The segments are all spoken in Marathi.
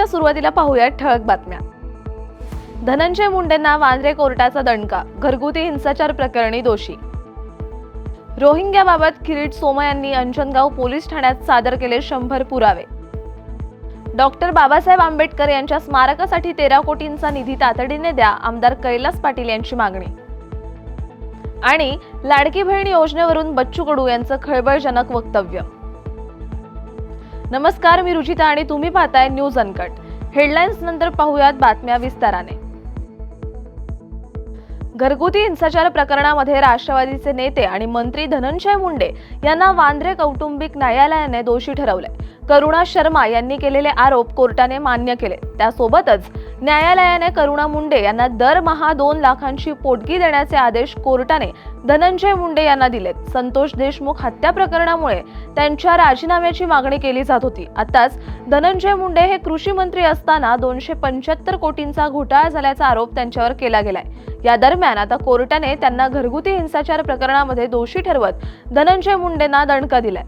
बुलेटिनच्या सुरुवातीला पाहूयात ठळक बातम्या. धनंजय मुंडेंना वांद्रे कोर्टाचा दणका घरगुती हिंसाचार प्रकरणी दोषी. रोहिंग्याबाबत किरीट सोमा यांनी अंजनगाव पोलीस ठाण्यात सादर केले शंभर पुरावे. डॉक्टर बाबासाहेब आंबेडकर यांच्या स्मारकासाठी तेरा कोटींचा निधी तातडीने द्या आमदार कैलास पाटील यांची मागणी. आणि लाडकी बहीण योजनेवरून बच्चू कडू यांचं खळबळजनक वक्तव्य. नमस्कार मी रुचिता आणि तुम्ही पाहताय न्यूज अनकट. हेडलाईन्स नंतर पाहूयात बातम्या विस्ताराने. घरगुती हिंसाचार प्रकरणामध्ये राष्ट्रवादीचे नेते आणि मंत्री धनंजय मुंडे यांना वांद्रे कौटुंबिक न्यायालयाने दोषी ठरवले करुणा शर्मा यांनी केलेले आरोप कोर्टाने मान्य केले. त्यासोबतच न्यायालयाने करुणा मुंडे यांना दरमहा दोन लाखांची पोटगी देण्याचे आदेश कोर्टाने धनंजय मुंडे यांना दिलेत. संतोष देशमुख हत्या प्रकरणामुळे त्यांच्या राजीनाम्याची मागणी केली जात होती. आताच धनंजय मुंडे हे कृषी मंत्री असताना दोनशे पंच्याहत्तर कोटींचा घोटाळा झाल्याचा आरोप त्यांच्यावर केला गेलाय. या दरम्यान आता कोर्टाने त्यांना घरगुती हिंसाचार प्रकरणामध्ये दोषी ठरवत धनंजय मुंडेंना दणका दिलाय.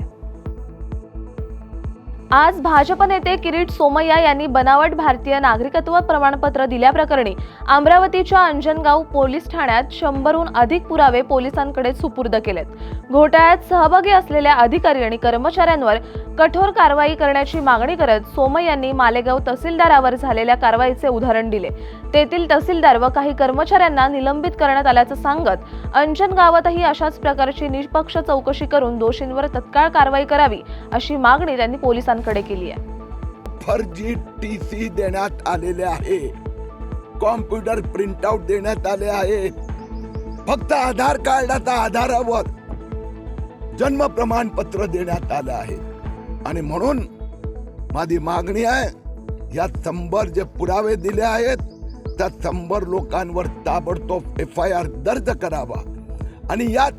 आज भाजप नेते किरीट सोमय्या यांनी बनावट भारतीय नागरिकत्व प्रमाणपत्र दिल्याप्रकरणी अमरावतीच्या अंजनगाव पोलीस ठाण्यात शंभरहून अधिक पुरावे पोलिसांकडे सुपूर्द केलेत. घोटाळ्यात सहभागी असलेल्या अधिकारी आणि कर्मचाऱ्यांवर कठोर कारवाई करण्याची मागणी करत सोमय्या यांनी मालेगाव तहसीलदारावर झालेल्या कारवाईचे उदाहरण दिले. तेथील तहसीलदार व काही कर्मचाऱ्यांना निलंबित करण्यात आल्याचं सांगत अंजन गावातही अशाच प्रकारची निष्पक्ष चौकशी करून दोषींवर तत्काळ कारवाई करावी अशी मागणी त्यांनी पोलिसांकडे केली आहे. फर्जी टी सी देण्यात आलेले आहे. कॉम्प्युटर प्रिंटआउट देण्यात आले आहेत फक्त आधार कार्डाच्या आधारावर जन्म प्रमाणपत्र देण्यात आलं आहे. आणि म्हणून माझी मागणी आहे या शंभर जे पुरावे दिले आहेत त्या शंभर लोकांवर ताबडतोब एफ आय आर दर्ज करावा. आणि यात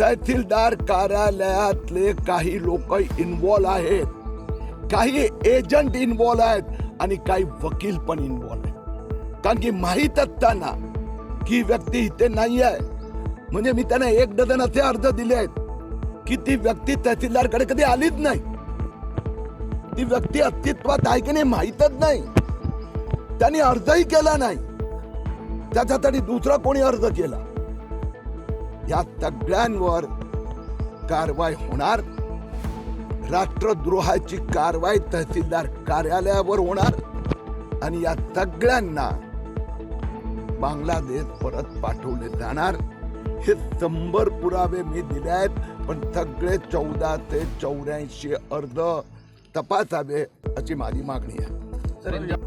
तहसीलदार कार्यालयातले काही लोक इन्वॉल्व आहेत. काही एजंट इन्वॉल्व्ह आहेत आणि काही वकील पण इन्वॉल्व्ह आहेत. कारण की माहीत असताना की व्यक्ती इथे नाही आहे म्हणजे मी त्यांना एक डझन असे अर्ज दिले आहेत की ती व्यक्ती तहसीलदारकडे कधी आलीच नाही. ती व्यक्ती अस्तित्वात आहे की नाही माहीतच नाही. त्यांनी अर्जही केला नाही. त्याच्यासाठी दुसरा कोणी अर्ज केला? या सगळ्यांवर कारवाई होणार. राष्ट्रद्रोहाची कारवाई तहसीलदार कार्यालयावर होणार आणि या सगळ्यांना बांगलादेश परत पाठवले जाणार. हे शंभर पुरावे मी दिले आहेत पण सगळे चौदा ते चौऱ्याऐंशी अर्ज तपासावे अशी माझी मागणी आहे.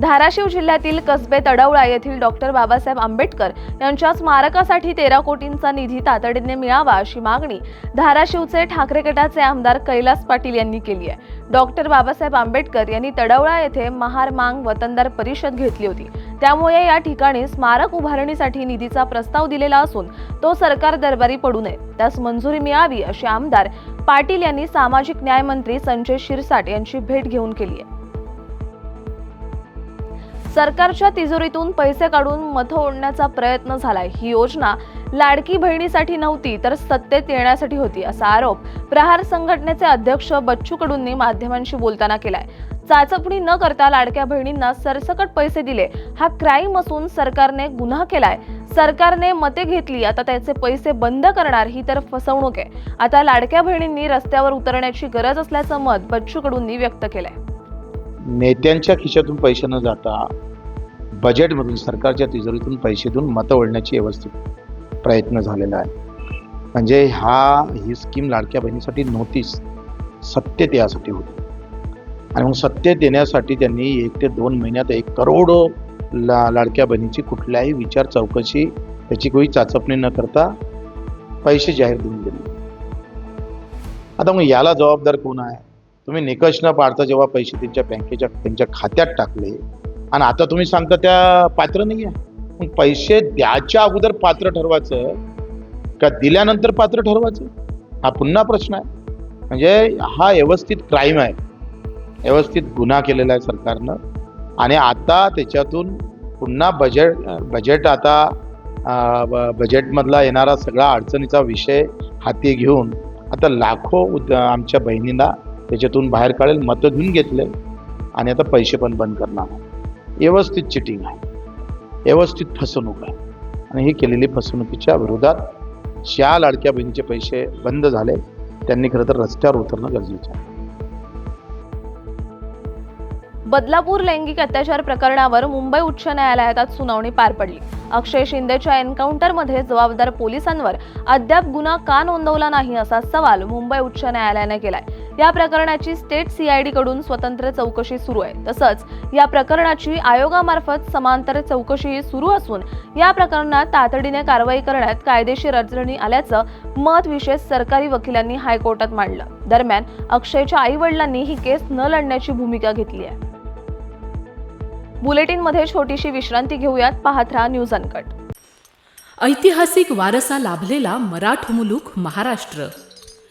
धाराशिव जिल्ह्यातील कसबे तडवळा येथील डॉक्टर बाबासाहेब आंबेडकर यांच्या स्मारकासाठी तेरा कोटींचा निधी तातडीने मिळावा अशी मागणी धाराशिवचे ठाकरे गटाचे आमदार कैलास पाटील यांनी केली आहे. डॉक्टर बाबासाहेब आंबेडकर यांनी तडवळा येथे महार मांग वतनदार परिषद घेतली होती. त्यामुळे या ठिकाणी स्मारक उभारणीसाठी निधीचा प्रस्ताव दिलेला असून तो सरकार दरबारी पडू नये. त्यास मंजुरी मिळावी अशी आमदार पाटील यांनी सामाजिक न्याय मंत्री संजय शिरसाट यांची भेट घेऊन केली आहे. सरकारच्या तिजोरीतून पैसे काढून मतं ओढण्याचा प्रयत्न झालाय. ही योजना लाडकी बहिणीसाठी नव्हती तर सत्तेत येण्यासाठी होती असा आरोप प्रहार संघटनेचे अध्यक्ष बच्चू कडूंनी माध्यमांशी बोलताना केलाय. चाचपणी न करता लाडक्या बहिणींना सरसकट पैसे दिले. हा क्राईम असून सरकारने गुन्हा केलाय. सरकारने मते घेतली आता त्याचे पैसे बंद करणार ही तर फसवणूक आहे. आता लाडक्या बहिणींनी रस्त्यावर उतरण्याची गरज असल्याचं मत बच्चू कडूंनी व्यक्त केलंय. नेत्यांच्या खिशातून पैसे न जाता बजेटमधून सरकारच्या तिजोरीतून पैसे देऊन मतं ओढण्याची व्यवस्थित प्रयत्न झालेला आहे. म्हणजे हा ही स्कीम लाडक्या बहिणीसाठी नव्हतीच सत्य त्यासाठी होती. आणि मग सत्य देण्यासाठी त्यांनी एक ते दोन महिन्यात एक करोड ला लाडक्या बहिणीची कुठल्याही विचार चौकशी त्याची कोणी चाचपणी न करता पैसे जाहीर देऊन दिले. आता मग याला जबाबदार कोण आहे? तुम्ही निकष न पाडता जेव्हा पैसे त्यांच्या बँकेच्या त्यांच्या खात्यात टाकले आणि आता तुम्ही सांगता त्या पात्र नाही आहे पैसे द्याच्या अगोदर पात्र ठरवायचं का दिल्यानंतर पात्र ठरवायचं? हा पुन्हा प्रश्न आहे. म्हणजे हा व्यवस्थित क्राईम आहे. व्यवस्थित गुन्हा केलेला आहे सरकारनं. आणि आता त्याच्यातून पुन्हा बजेट बजेट आता ब- बजेटमधला येणारा सगळा अडचणीचा विषय हाती घेऊन आता लाखो उद आमच्या बहिणींना त्याच्यातून बाहेर काढेल मतं घेऊन घेतले आणि आता पैसे पण बंद करणार व्यवस्थित चिटिंग आहे. व्यवस्थित फसवणूक आहे. आणि ही केलेली फसवणुकीच्या विरोधात शा लाडक्या बहिणीचे पैसे बंद झाले त्यांनी खरं तर रस्त्यावर उतरणं गरजेचं आहे. बदलापूर लैंगिक अत्याचार प्रकरणावर मुंबई उच्च न्यायालयात आज सुनावणी पार पडली. अक्षय शिंदेच्या एन्काउंटरमध्ये जबाबदार पोलिसांवर अद्याप गुन्हा का नोंदवला नाही असा सवाल मुंबई उच्च न्यायालयाने केलाय. या प्रकरणाची स्टेट सीआयडी कडून स्वतंत्र चौकशी सुरू आहे. तसंच या प्रकरणाची आयोगामार्फत समांतर चौकशीही सुरू असून या प्रकरणात तातडीने कारवाई करण्यात कायदेशीर अडचणी आल्याचं मत विशेष सरकारी वकिलांनी हायकोर्टात मांडलं. दरम्यान अक्षयच्या आई वडिलांनी ही केस न लढण्याची भूमिका घेतली आहे. बुलेटिनमध्ये छोटीशी विश्रांती घेऊयात. पाहत राहा न्यूज अनकट. ऐतिहासिक वारसा लाभलेला मराठ मुलूक महाराष्ट्र.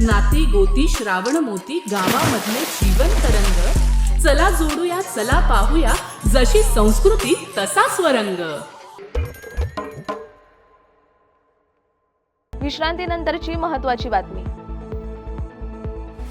नाती गोती श्रावण मोती गावामधले जीवन तरंग. चला जोडूया चला पाहूया जशी संस्कृती तसा स्वरंग. विश्रांतीनंतरची महत्वाची बातमी.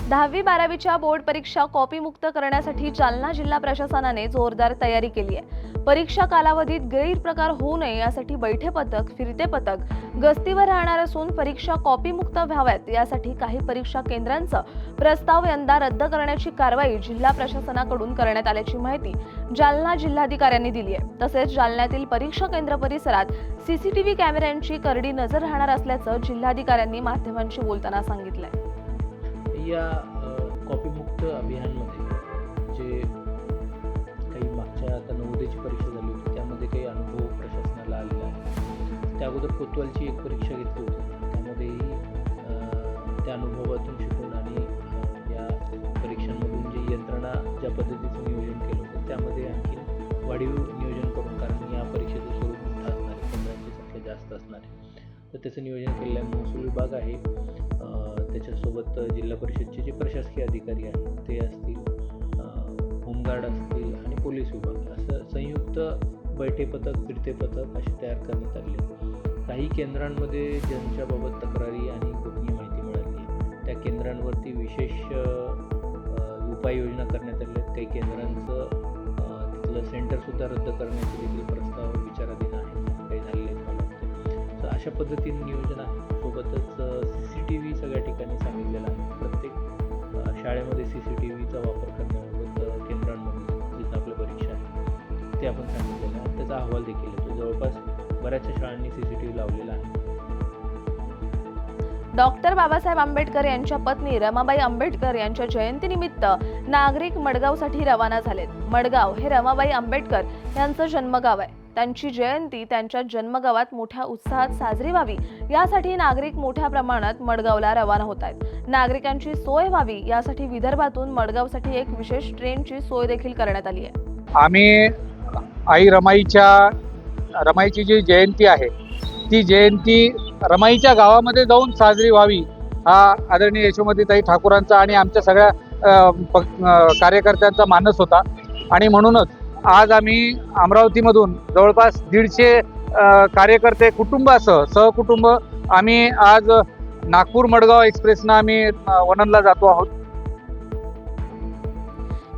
दहावी बारावीच्या बोर्ड परीक्षा कॉपीमुक्त करण्यासाठी जालना जिल्हा प्रशासनाने जोरदार तयारी केली आहे. परीक्षा कालावधीत गैरप्रकार होऊ नये यासाठी बैठे पथक फिरते पथक गस्तीवर राहणार असून परीक्षा कॉपीमुक्त व्हाव्यात यासाठी काही परीक्षा केंद्रांचं प्रस्ताव यंदा रद्द करण्याची कारवाई जिल्हा प्रशासनाकडून करण्यात आल्याची माहिती जालना जिल्हाधिकाऱ्यांनी दिली आहे. तसेच जालन्यातील परीक्षा केंद्र परिसरात सीसीटीव्ही कॅमेऱ्यांची करडी नजर राहणार असल्याचं जिल्हाधिकाऱ्यांनी माध्यमांशी बोलताना सांगितलंय. या कॉपीमुक्त अभियानमध्ये जे काही मागच्या आता नवोदयची परीक्षा झाली होती त्यामध्ये काही अनुभव प्रशासनाला आलेला आहे. त्या अगोदर कोतवालची एक परीक्षा घेतली होती. त्यामध्येही त्या अनुभवातून शिकून आणि या परीक्षांमधून जी यंत्रणा ज्या पद्धतीचं नियोजन केलं होतं त्यामध्ये आणखी वाढीव नियोजन करून कारण या परीक्षेचं स्वरूप मोठं असणार आहे. संख्या जास्त असणार आहे. तर त्याचं नियोजन केलेलं आहे महसूल विभाग आहे. त्याच्यासोबत जिल्हा परिषदचे जे प्रशासकीय अधिकारी आहेत ते असतील होमगार्ड असतील आणि पोलीस विभाग असं संयुक्त बैठे पथक फिरते पथक असे तयार करण्यात आले. काही केंद्रांमध्ये ज्यांच्याबाबत तक्रारी आणि गोपनीय माहिती मिळाली त्या केंद्रांवरती विशेष उपाययोजना करण्यात आल्या आहेत. काही केंद्रांचं तिथलं सेंटरसुद्धा रद्द करण्याचे देखील प्रस्ताव विचाराधीन आहे काही झालेले आहेत मला तर अशा पद्धतीने नियोजन आहे. सोबतच सी सी टी व्ही सगळ्या ठिकाणी सांगितलेला आहे. प्रत्येक शाळेमध्ये सी सी टी व्हीचा वापर करण्याबाबत केंद्रांमध्ये जिथं आपलं परीक्षा आहे ते आपण सांगितलेलं आहे. त्याचा अहवाल देखील येतो. जवळपास बऱ्याचशा शाळांनी सी सी टी व्ही लावलेला आहे. डॉक्टर बाबासाहेब आंबेडकर यांच्या पत्नी रमाबाई आंबेडकर यांच्या जयंतीनिमित्त नागरिक मडगावसाठी रवाना झालेत. मडगाव हे रमाबाई आंबेडकर यांचं जन्मगाव आहे. त्यांची जयंती त्यांच्या जन्मगावात मोठ्या उत्साहात साजरी व्हावी. यासाठी नागरिक मोठ्या प्रमाणात मडगावला रवाना होत आहेत. नागरिकांची सोय व्हावी यासाठी विदर्भातून मडगावसाठी एक विशेष ट्रेनची सोय देखील करण्यात आली आहे. आम्ही आई रमाईच्या रमाईची जी जयंती आहे ती जयंती रमाईच्या गावामध्ये जाऊन साजरी व्हावी हा आदरणीय यशोमतीताई ठाकूरांचा आणि आमच्या सगळ्या प- कार्यकर्त्यांचा मानस होता. आणि म्हणूनच आज आम्ही अमरावतीमधून जवळपास दीडशे कार्यकर्ते कुटुंबासह सहकुटुंब आम्ही आज नागपूर मडगाव एक्सप्रेसनं आम्ही वननला वणंदला जातो आहोत.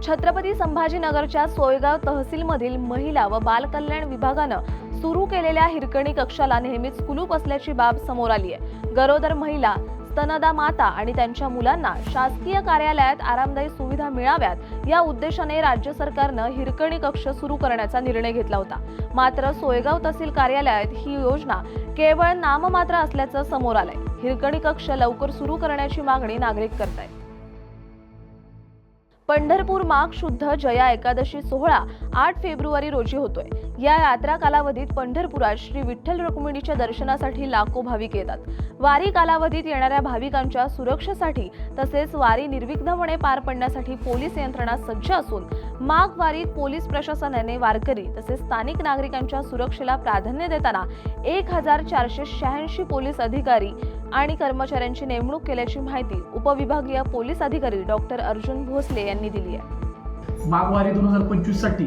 छत्रपती संभाजीनगरच्या सोयगाव तहसीलमधील महिला व बालकल्याण विभागानं सुरू केलेल्या हिरकणी कक्षाला नेहमीच कुलूप असल्याची बाब समोर आली आहे गरोदर महिला स्तनदा माता आणि त्यांच्या मुलांना शासकीय कार्यालयात आरामदायी सुविधा मिळाव्यात या उद्देशाने राज्य सरकारनं हिरकणी कक्ष सुरू करण्याचा निर्णय घेतला होता. मात्र सोयगाव तहसील कार्यालयात ही योजना केवळ नाममात्र असल्याचं समोर आलंय. हिरकणी कक्ष लवकर सुरू करण्याची मागणी नागरिक करतायत. पंढरपूर माघ शुद्ध जया एकादशी सोहळा आठ फेब्रुवारी रोजी होतोय. या यात्रा कालावधीत पंढरपुरात श्री विठ्ठल रुक्मिणीच्या दर्शनासाठी लाखो भाविक येतात. वारी कालावधीत येणाऱ्या भाविकांच्या सुरक्षेसाठी तसेच वारी निर्विघ्नपणे पार पडण्यासाठी पोलीस यंत्रणा सज्ज असून माघ वारीत पोलीस प्रशासनाने वारकरी तसेच स्थानिक नागरिकांच्या सुरक्षेला प्राधान्य देताना एक हजार चारशे शहाऐंशी पोलीस अधिकारी आणि कर्मचाऱ्यांची नेमणूक केल्याची माहिती उपविभागीय पोलीस अधिकारी डॉक्टर अर्जुन भोसले यांनी दिली आहे. माघवारी दोन हजार पंचवीससाठी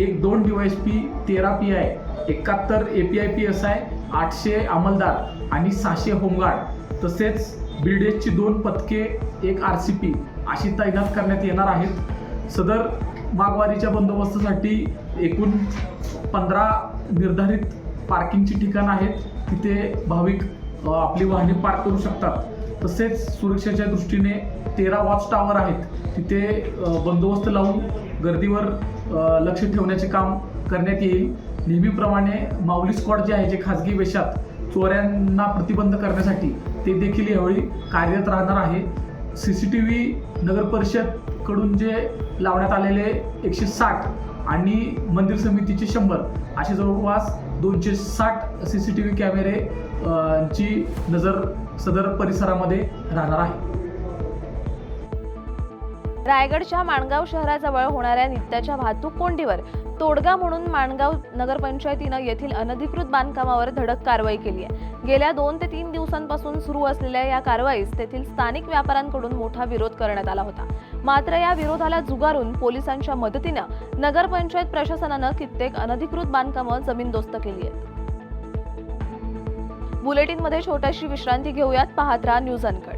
एक दोन डी एस पी तेरा पी आय एकाहत्तर A P I P S I आठशे अंमलदार आणि सहाशे होमगार्ड. तसेच बिल्डेजची दोन पथके एक आर सी पी अशी तैनात करण्यात येणार आहेत. सदर माघवारीच्या बंदोबस्तासाठी एकूण पंधरा निर्धारित पार्किंगची ठिकाणं आहेत. तिथे भाविक आपली वाहने पार्क करू शकतात. तसेच सुरक्षेच्या दृष्टीने तेरा वॉच टावर आहेत. तिथे बंदोबस्त लावून गर्दीवर लक्ष ठेवण्याचे काम करण्यात येईल. नेहमीप्रमाणे माऊली स्क्वॉड जे आहे जे खाजगी वेशात चोऱ्यांना प्रतिबंध करण्यासाठी ते देखील यावेळी कार्यरत राहणार आहे. सी सी टी व्ही नगर परिषदकडून जे लावण्यात आलेले एकशे साठ आणि मंदिर समितीचे शंभर असे जवळपास दोनशे साठ सी सी टी व्ही कॅमेरे ची नजर सदर परिसरामध्ये राहणार आहे. रायगडच्या माणगाव शहराजवळ होणाऱ्या नित्याच्या वाहतूक कोंडीवर तोडगा म्हणून माणगाव नगरपंचायतीनं येथील अनधिकृत बांधकामावर धडक कारवाई केली आहे. गेल्या दोन ते तीन दिवसांपासून सुरू असलेल्या या कारवाईस तेथील स्थानिक व्यापाऱ्यांकडून मोठा विरोध करण्यात आला होता. मात्र या विरोधाला जुगारून पोलिसांच्या मदतीनं नगरपंचायत प्रशासनानं कित्येक अनधिकृत बांधकामं जमीनदोस्त केली आहेत. बुलेटिनमध्ये छोट्याशी विश्रांती घेऊयात. पाहत राहा न्यूज अनकड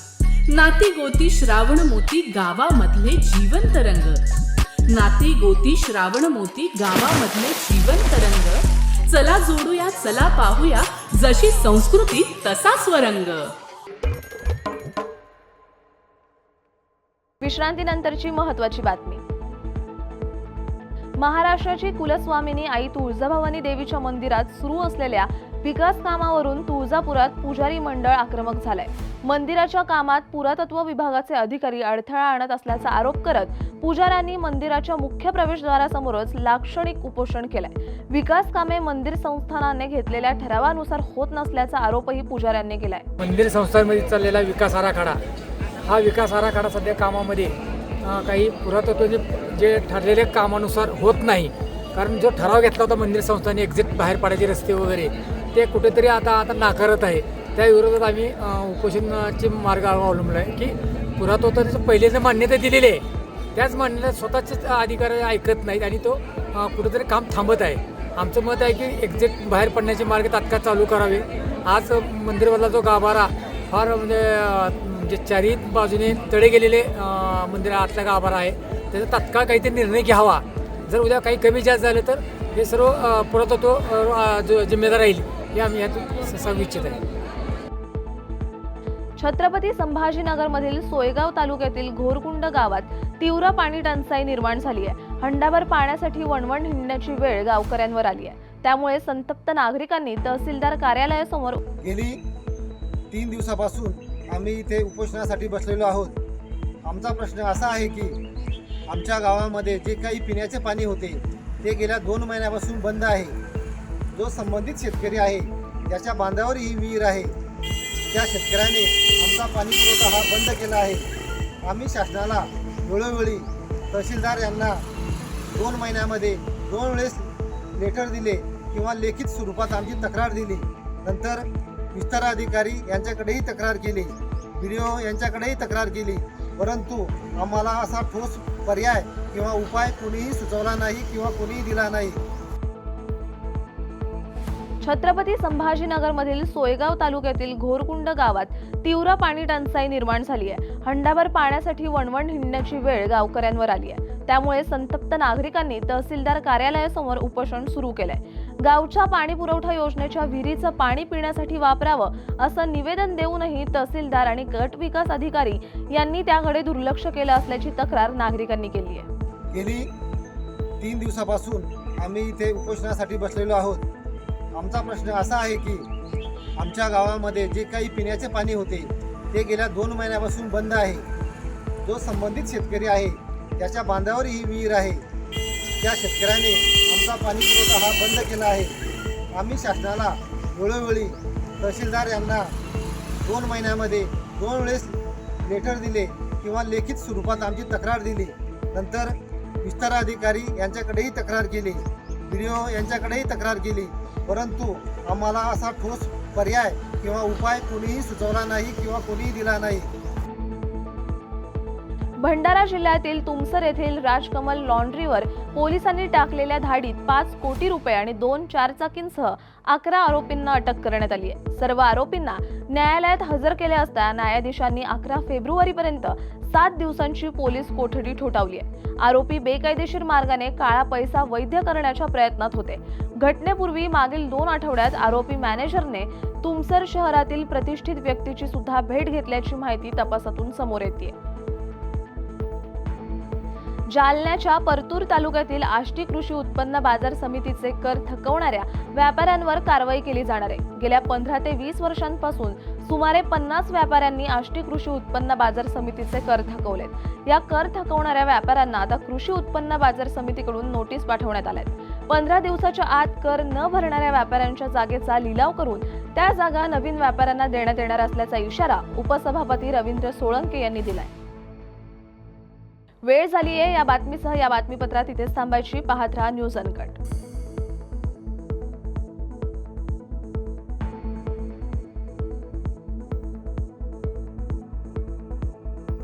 नाती गोती श्रावण मोती गावामधले जीवंत रंग. नाती गोती श्रावण मोती गावामधले जीवंत रंग. चला जोडूया चला पाहूया जशी संस्कृती तसा स्वरंग. विश्रांतीनंतरची महत्वाची बातमी. महाराष्ट्राची कुलस्वामिनी आई तुळजाभवानी देवीच्या मंदिरात सुरू असलेल्या विकास कामावरून तुळजापुरात पुजारी मंडळ आक्रमक झालंय. मंदिराच्या कामात पुरातत्व विभागाचे अधिकारी अडथळा आणत असल्याचा आरोप करत पुजाऱ्यांनी मंदिराच्या मुख्य प्रवेशद्वारासमोरच लाक्षणिक उपोषण केलंय. विकास कामे मंदिर संस्थानाने घेतलेल्या ठरावानुसार होत नसल्याचा आरोपही पुजाऱ्यांनी केलाय. मंदिर संस्थांमध्ये चाललेला विकास आराखडा हा विकास आराखडा सध्या कामामध्ये काही पुरातत्व जे ठरलेल्या कामानुसार होत नाही. कारण जो ठराव घेतला होता मंदिर संस्थांनी एक्झिट बाहेर पडायचे रस्ते वगैरे ते कुठेतरी आता आता नाकारत आहे. त्या विरोधात आम्ही उपोषणाचे मार्ग अवलंबला आहे की पुरातत्वाचं पहिले जे मान्यता दिलेली आहे त्याच मान्यता स्वतःचेच अधिकार ऐकत नाहीत आणि तो कुठेतरी कुठंतरी काम थांबत आहे. आमचं मत आहे की एक्झिट बाहेर पडण्याचे मार्ग तात्काळ चालू करावे. आज मंदिरवाला जो गाभारा फार म्हणजे अ, म्हणजे चारही बाजूने तडे गेलेले मंदिर आतला गाभारा आहे. त्याचा तात्काळ काहीतरी निर्णय घ्यावा. जर उद्या काही कमी जास्त झालं तर हे सर्व पुरातत्व जो जिम्मेदार राहील हे आम्ही यातून सांगू इच्छित आहे. छत्रपती संभाजीनगरमधील सोयगाव तालुक्यातील घोरकुंड गावात तीव्र पाणी टंचाई निर्माण झाली आहे. हंडाभर पाण्यासाठी वणवण हिंडण्याची वेळ गावकऱ्यांवर आली आहे. त्यामुळे संतप्त नागरिकांनी तहसीलदार कार्यालयासमोर गेली तीन दिवसापासून आम्ही इथे उपोषणासाठी बसलेलो आहोत. आमचा प्रश्न असा आहे की आमच्या गावामध्ये जे काही पिण्याचे पाणी होते ते गेल्या दोन महिन्यापासून बंद आहे. जो संबंधित शेतकरी आहे त्याच्या बांधावर ही विहीर आहे. त्या शेतकऱ्याने आमचा पाणी पुरवठा हा बंद केला आहे. आम्ही शासनाला वेळोवेळी तहसीलदार यांना दोन महिन्यामध्ये दोन वेळेस लेटर दिले किंवा लेखित स्वरूपात आमची तक्रार दिली. नंतर विस्तार अधिकारी यांच्याकडेही तक्रार केली. बी डी ओ यांच्याकडेही तक्रार केली. परंतु आम्हाला असा ठोस पर्याय किंवा उपाय कोणीही सुचवला नाही किंवा कोणीही दिला नाही. छत्रपती संभाजीनगरमधील सोयगाव तालुक्यातील घोरकुंड गावात तीव्र पाणी टंचाई निर्माण झाली आहे. हंडाभर पाण्यासाठी वणवण हिंडण्याची वेळ गावकऱ्यांवर आली आहे. त्यामुळे संतप्त नागरिकांनी तहसीलदार कार्यालयासमोर उपोषण सुरू केलंय. गावच्या पाणी पुरवठा योजनेच्या विहिरीचं पाणी पिण्यासाठी वापरावं असं निवेदन देऊनही तहसीलदार आणि गट विकास अधिकारी यांनी त्याकडे दुर्लक्ष केलं असल्याची तक्रार नागरिकांनी केली आहे. गेली तीन दिवसापासून आम्ही इथे उपोषणासाठी बसलेलो आहोत. आमचा प्रश्न असा आहे की आमच्या गावामध्ये जे काही पिण्याचे पाणी होते ते गेल्या दोन महिन्यापासून बंद आहे. जो संबंधित शेतकरी आहे त्याच्या बांधावर ही विहीर आहे. त्या शेतकऱ्याने आमचा पाणी पुरवठा हा बंद केला आहे. आम्ही शासनाला वेळोवेळी तहसीलदार यांना दोन महिन्यामध्ये दोन वेळेस लेटर दिले किंवा लेखित स्वरूपात आमची तक्रार दिली. नंतर विस्तार अधिकारी यांच्याकडेही तक्रार केली. बी ओ यांच्याकडेही तक्रार केली. परंतु आम्हाला असा ठोस पर्याय किंवा उपाय कोणीही सुचवला नाही किंवा कोणीही दिला नाही. भंडारा जिल्ह्यातील तुमसर येथील राजकमल लॉन्ड्रीवर पोलिसांनी टाकलेल्या धाडीत पाच कोटी रुपये आणि दोन चारचाकींसह अकरा आरोपींना अटक करण्यात आली आहे. सर्व आरोपींना न्यायालयात हजर केले असता न्यायाधीशांनी अकरा फेब्रुवारीपर्यंत सात दिवसांची पोलीस कोठडी ठोठावली आहे. आरोपी बेकायदेशीर मार्गाने काळा पैसा वैध करण्याच्या प्रयत्नात होते. घटनेपूर्वी मागील दोन आठवड्यात आरोपी मॅनेजरने तुमसर शहरातील प्रतिष्ठित व्यक्तीची सुद्धा भेट घेतल्याची माहिती तपासातून समोर येते जालन्याच्या परतूर तालुक्यातील आष्टी कृषी उत्पन्न बाजार समितीचे कर थकवणाऱ्या व्यापाऱ्यांवर कारवाई केली जाणार आहे. गेल्या पंधरा ते वीस वर्षांपासून सुमारे पन्नास व्यापाऱ्यांनी आष्टी कृषी उत्पन्न बाजार समितीचे कर थकवलेत. या कर थकवणाऱ्या व्यापाऱ्यांना आता कृषी उत्पन्न बाजार समितीकडून नोटीस पाठवण्यात आल्यात. पंधरा दिवसाच्या आत कर न भरणाऱ्या व्यापाऱ्यांच्या जागेचा लिलाव करून त्या जागा नवीन व्यापाऱ्यांना देण्यात येणार असल्याचा इशारा उपसभापती रवींद्र सोळंके यांनी दिलाय. वेळ झाली आहे या बातमीसह या बातमीपत्रात इथेच थांबायची. पाहत राहा न्यूज अनकट.